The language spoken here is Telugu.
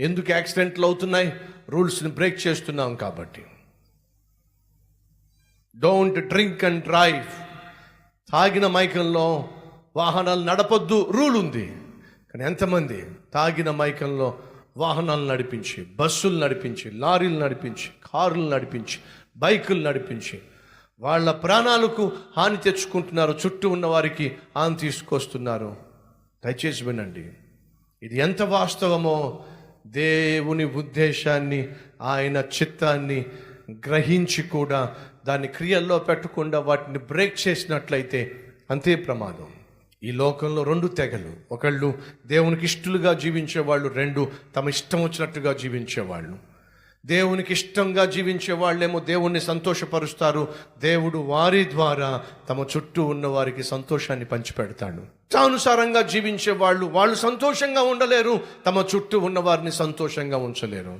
ఎందుకు యాక్సిడెంట్లు అవుతున్నాయి? రూల్స్ని బ్రేక్ చేస్తున్నాం కాబట్టి. Don't drink and drive. తాగిన మైకంలో వాహనాలు నడపొద్దు రూల్ ఉంది. కానీ ఎంతమంది తాగిన మైకంలో వాహనాలు నడిపించి బస్సులు నడిపించి లారీలు నడిపించి కారులు నడిపించి బైకులు నడిపించి వాళ్ళ ప్రాణాలకు హాని తెచ్చుకుంటున్నారు చుట్టూ ఉన్న వారికి హాని తీసుకొస్తున్నారు. దయచేసి వినండి. ఇది ఎంత వాస్తవమో దేవుని ఉద్దేశాన్ని ఆయన చిత్తాన్ని గ్రహించి కూడా దాన్ని క్రియల్లో పెట్టకుండా వాటిని బ్రేక్ చేసినట్లయితే అంతే ప్రమాదం. ఈ లోకంలో రెండు తెగలు. ఒకళ్ళు దేవునికి ఇష్టలుగా జీవించేవాళ్ళు రెండు తమ ఇష్టం వచ్చినట్టుగా జీవించేవాళ్ళు. దేవునికి ఇష్టంగా జీవించే వాళ్ళేమో దేవుణ్ణి సంతోషపరుస్తారు. దేవుడు వారి ద్వారా తమ చుట్టూ ఉన్న వారికి సంతోషాన్ని పంచిపెడతాడు. ఇష్టానుసారంగా జీవించే వాళ్ళు వాళ్ళు సంతోషంగా ఉండలేరు. తమ చుట్టూ ఉన్న వారిని సంతోషంగా ఉంచలేరు.